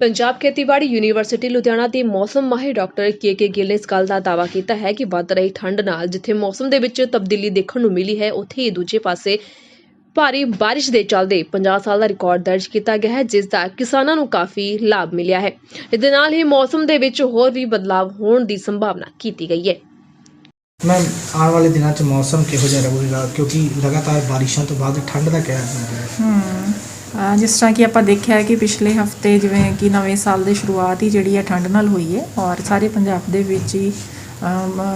ਪੰਜਾਬ ਖੇਤੀਬਾੜੀ ਯੂਨੀਵਰਸਿਟੀ ਲੁਧਿਆਣਾ ਦੇ ਮੌਸਮ ਮਾਹਿਰ ਡਾਕਟਰ ਕੇ ਕੇ ਗਿੱਲ ਨੇ ਇਸ ਗੱਲ ਦਾ ਦਾਅਵਾ ਕੀਤਾ ਹੈ ਕਿ ਵੱਧ ਰਹੀ ਠੰਡ ਨਾਲ ਜਿੱਥੇ ਮੌਸਮ ਦੇ ਵਿੱਚ ਤਬਦੀਲੀ ਦੇਖਣ ਨੂੰ ਮਿਲੀ ਹੈ ਉੱਥੇ ਹੀ ਦੂਜੇ ਪਾਸੇ ਭਾਰੀ ਬਾਰਿਸ਼ ਦੇ ਚੱਲਦੇ 50 ਸਾਲ ਦਾ ਰਿਕਾਰਡ ਦਰਜ ਕੀਤਾ ਗਿਆ ਹੈ ਜਿਸ ਦਾ ਕਿਸਾਨਾਂ ਨੂੰ ਕਾਫੀ ਲਾਭ ਮਿਲਿਆ ਹੈ। ਇਹਦੇ ਨਾਲ ਹੀ ਮੌਸਮ ਦੇ ਵਿੱਚ ਹੋਰ ਵੀ ਬਦਲਾਅ ਹੋਣ ਦੀ ਸੰਭਾਵਨਾ ਕੀਤੀ ਗਈ ਹੈ। ਮੈਮ ਆਉਣ ਵਾਲੇ ਦਿਨਾਂ 'ਚ ਮੌਸਮ ਕਿਹੋ ਜਿਹਾ ਰਹੇਗਾ? ਕਿਉਂਕਿ ਲਗਾਤਾਰ ਬਾਰਿਸ਼ਾਂ ਤੋਂ ਬਾਅਦ ਠੰਡ ਦਾ ਕਹਿਰ ਹੈ। ਹਮ ਅਹ ਜਿਸ ਤਰ੍ਹਾਂ ਕਿ ਆਪਾਂ ਦੇਖਿਆ ਹੈ ਕਿ ਪਿਛਲੇ ਹਫ਼ਤੇ ਜਿਵੇਂ ਕਿ ਨਵੇਂ ਸਾਲ ਦੇ ਸ਼ੁਰੂਆਤ ਹੀ ਜਿਹੜੀ ਹੈ ਠੰਡ ਨਾਲ ਹੋਈ ਹੈ ਔਰ ਸਾਰੇ ਪੰਜਾਬ ਦੇ ਵਿੱਚ ਹੀ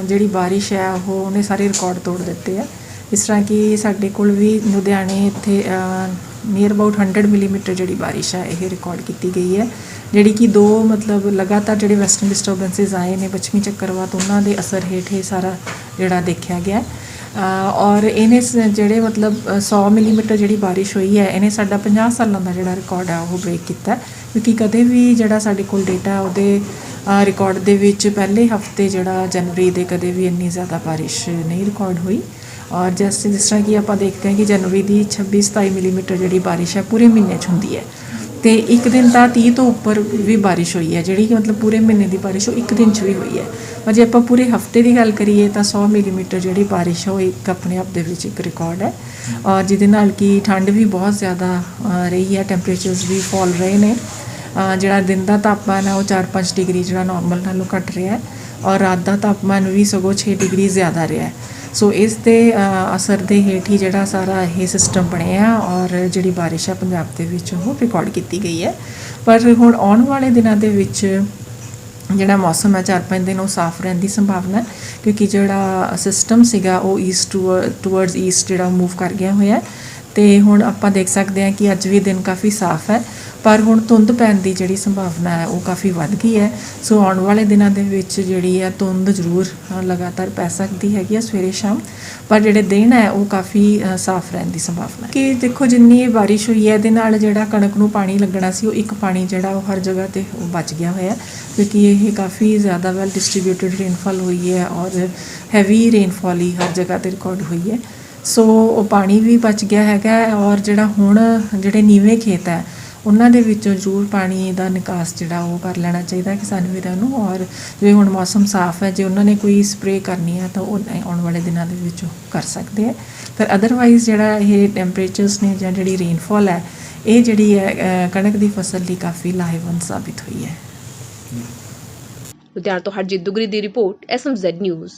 ਜਿਹੜੀ ਬਾਰਿਸ਼ ਹੈ ਉਹ ਉਹਨੇ ਸਾਰੇ ਰਿਕਾਰਡ ਤੋੜ ਦਿੱਤੇ ਆ। ਇਸ ਤਰ੍ਹਾਂ ਕਿ ਸਾਡੇ ਕੋਲ ਵੀ ਲੁਧਿਆਣੇ ਇੱਥੇ ਨੀਅਰ ਅਬਾਊਟ 100 ਮਿਲੀਮੀਟਰ ਜਿਹੜੀ ਬਾਰਿਸ਼ ਹੈ ਇਹ ਰਿਕਾਰਡ ਕੀਤੀ ਗਈ ਹੈ, ਜਿਹੜੀ ਕਿ ਦੋ ਮਤਲਬ ਲਗਾਤਾਰ ਜਿਹੜੇ ਵੈਸਟਰਨ ਡਿਸਟਰਬੈਂਸਸ ਆਏ ਨੇ, ਪੱਛਮੀ ਚੱਕਰਵਾਤ ਉਹਨਾਂ ਦੇ ਅਸਰ ਹੇਠ ਇਹ ਸਾਰਾ ਜਿਹੜਾ ਦੇਖਿਆ ਗਿਆ ਔਰ ਇਹਨੇ ਸ- ਜਿਹੜੇ ਮਤਲਬ ਅ, 100 ਮਿਲੀਮੀਟਰ ਜਿਹੜੀ ਬਾਰਿਸ਼ ਹੋਈ ਹੈ ਇਹਨੇ ਸਾਡਾ 50 ਸਾਲਾਂ ਦਾ ਜਿਹੜਾ ਰਿਕਾਰਡ ਹੈ ਉਹ ਬ੍ਰੇਕ ਕੀਤਾ ਕਿਉਂਕਿ ਕਦੇ ਵੀ ਜਿਹੜਾ ਸਾਡੇ ਕੋਲ ਡੇਟਾ ਉਹਦੇ ਰਿਕਾਰਡ ਦੇ ਵਿੱਚ ਪਹਿਲੇ ਹਫ਼ਤੇ ਜਿਹੜਾ ਜਨਵਰੀ ਦੇ ਕਦੇ ਵੀ ਇੰਨੀ ਜ਼ਿਆਦਾ ਬਾਰਿਸ਼ ਨਹੀਂ ਰਿਕਾਰਡ ਹੋਈ। ਔਰ ਜਿਸ ਜਿਸ ਤਰ੍ਹਾਂ ਕਿ ਆਪਾਂ ਦੇਖਦੇ ਹਾਂ ਕਿ ਜਨਵਰੀ ਦੀ 26 27 ਮਿਲੀਮੀਟਰ ਜਿਹੜੀ ਬਾਰਿਸ਼ ਹੈ ਪੂਰੇ ਮਹੀਨੇ 'ਚ ਹੁੰਦੀ ਹੈ। ਤੇ ਇੱਕ ਦਿਨ ਤਾਂ 30 ਤੋਂ ਉੱਪਰ ਵੀ ਬਾਰਿਸ਼ ਹੋਈ ਹੈ, ਜਿਹੜੀ ਕਿ ਮਤਲਬ ਪੂਰੇ ਮਹੀਨੇ ਦੀ ਬਾਰਿਸ਼ ਉਹ ਇੱਕ ਦਿਨ 'ਚ ਵੀ ਹੋਈ ਹੈ। ਪਰ ਜੇ ਆਪਾਂ ਪੂਰੇ ਹਫ਼ਤੇ ਦੀ ਗੱਲ ਕਰੀਏ ਤਾਂ 100 ਮਿਲੀਮੀਟਰ ਜਿਹੜੀ ਬਾਰਿਸ਼ ਹੈ, ਉਹ ਇੱਕ ਆਪਣੇ ਆਪ ਦੇ ਵਿੱਚ ਇੱਕ ਰਿਕਾਰਡ ਹੈ। ਔਰ ਜਿਹਦੇ ਨਾਲ ਕਿ ਠੰਡ ਵੀ ਬਹੁਤ ਜ਼ਿਆਦਾ ਰਹੀ ਹੈ ਟੈਂਪਰੇਚਰਸ ਵੀ ਫਾਲ ਰਹੇ ਨੇ। ਜਿਹੜਾ ਦਿਨ ਦਾ ਤਾਪਮਾਨ ਹੈ, ਉਹ 4-5 ਡਿਗਰੀ ਜਿਹੜਾ ਨਾਰਮਲ ਨਾਲੋਂ ਘਟ ਰਿਹਾ ਹੈ। ਔਰ ਰਾਤ ਦਾ ਤਾਪਮਾਨ ਵੀ ਸਗੋਂ 6 ਡਿਗਰੀ ਜ਼ਿਆਦਾ ਰਿਹਾ ਹੈ। ਸੋ ਇਸ ਦੇ ਅਸਰ ਦੇ ਹੇਠ ਹੀ ਜਿਹੜਾ ਸਾਰਾ ਇਹ ਸਿਸਟਮ ਬਣਿਆ ਔਰ ਜਿਹੜੀ ਬਾਰਿਸ਼ ਆ ਪੰਜਾਬ ਦੇ ਵਿੱਚ ਉਹ ਰਿਕਾਰਡ ਕੀਤੀ ਗਈ ਹੈ। ਪਰ ਹੁਣ ਆਉਣ ਵਾਲੇ ਦਿਨਾਂ ਦੇ ਵਿੱਚ ਜਿਹੜਾ ਮੌਸਮ ਹੈ, ਚਾਰ ਪੰਜ ਦਿਨ ਉਹ ਸਾਫ਼ ਰਹਿਣ ਦੀ ਸੰਭਾਵਨਾ ਕਿਉਂਕਿ ਜਿਹੜਾ ਸਿਸਟਮ ਸੀਗਾ ਉਹ ਈਸਟ ਟੁਵਰਡਸ ਈਸਟ ਜਿਹੜਾ ਮੂਵ ਕਰ ਗਿਆ ਹੋਇਆ ਹੈ। ਤੇ ਹੁਣ ਆਪਾਂ ਦੇਖ ਸਕਦੇ ਹਾਂ ਕਿ ਅੱਜ ਵੀ ਦਿਨ ਕਾਫੀ ਸਾਫ਼ ਹੈ। ਪਰ ਹੁਣ ਧੁੰਦ ਪੈਣ ਦੀ ਜਿਹੜੀ ਸੰਭਾਵਨਾ ਹੈ, ਉਹ ਕਾਫੀ ਵੱਧ ਗਈ ਹੈ। ਸੋ ਆਉਣ ਵਾਲੇ ਦਿਨਾਂ ਦੇ ਵਿੱਚ ਜਿਹੜੀ ਹੈ, ਧੁੰਦ ਜ਼ਰੂਰ ਲਗਾਤਾਰ ਪੈ ਸਕਦੀ ਹੈਗੀ ਹੈ ਸਵੇਰੇ ਸ਼ਾਮ। ਪਰ ਜਿਹੜੇ ਦਿਨ ਹੈ, ਉਹ ਕਾਫੀ ਸਾਫ਼ ਰਹਿਣ ਦੀ ਸੰਭਾਵਨਾ ਹੈ। ਕਿ ਦੇਖੋ, ਜਿੰਨੀ ਇਹ ਬਾਰਿਸ਼ ਹੋਈ ਹੈ, ਇਹਦੇ ਨਾਲ ਜਿਹੜਾ ਕਣਕ ਨੂੰ ਪਾਣੀ ਲੱਗਣਾ ਸੀ, ਉਹ ਇੱਕ ਪਾਣੀ ਜਿਹੜਾ ਉਹ ਹਰ ਜਗ੍ਹਾ ਤੇ ਉਹ ਬਚ ਗਿਆ ਹੋਇਆ ਕਿਉਂਕਿ ਇਹ ਕਾਫੀ ਜ਼ਿਆਦਾ ਵੈਲ ਡਿਸਟ੍ਰੀਬਿਊਟਡ ਰੇਨਫਾਲ ਹੋਈ ਹੈ ਔਰ ਹੈਵੀ ਰੇਨਫਾਲ ਹੀ ਹਰ ਜਗ੍ਹਾ ਤੇ ਰਿਕਾਰਡ ਹੋਈ ਹੈ। ਸੋ ਉਹ ਪਾਣੀ ਵੀ ਬਚ ਗਿਆ ਹੈਗਾ ਔਰ ਜਿਹੜਾ ਹੁਣ, ਜਿਹੜੇ ਨੀਵੇਂ ਖੇਤ ਹੈ ਉਹਨਾਂ ਦੇ ਵਿੱਚੋਂ ਜ਼ਰੂਰ ਪਾਣੀ ਦਾ ਨਿਕਾਸ ਜਿਹੜਾ ਉਹ ਕਰ ਲੈਣਾ ਚਾਹੀਦਾ ਕਿਸਾਨ ਵੀਰਾਂ ਨੂੰ ਔਰ ਜਿਵੇਂ ਹੁਣ ਮੌਸਮ ਸਾਫ਼ ਹੈ, ਜੇ ਉਹਨਾਂ ਨੇ ਕੋਈ ਸਪਰੇਅ ਕਰਨੀ ਹੈ ਤਾਂ ਉਹ ਆਉਣ ਵਾਲੇ ਦਿਨਾਂ ਦੇ ਵਿੱਚ ਉਹ ਕਰ ਸਕਦੇ ਆ। ਪਰ ਅਦਰਵਾਈਜ਼ ਜਿਹੜਾ ਇਹ ਟੈਂਪਰੇਚਰਸ ਨੇ ਜਾਂ ਜਿਹੜੀ ਰੇਨਫਾਲ ਹੈ, ਇਹ ਜਿਹੜੀ ਹੈ ਕਣਕ ਦੀ ਫਸਲ ਲਈ ਕਾਫੀ ਲਾਹੇਵੰਦ ਸਾਬਿਤ ਹੋਈ ਹੈ। ਲੁਧਿਆਣਾ ਤੋਂ ਹਰਜੀਤ ਦੁਗਰੀ ਦੀ ਰਿਪੋਰਟ ਐਸਐਮਜ਼ੈਡ ਨਿਊਜ਼।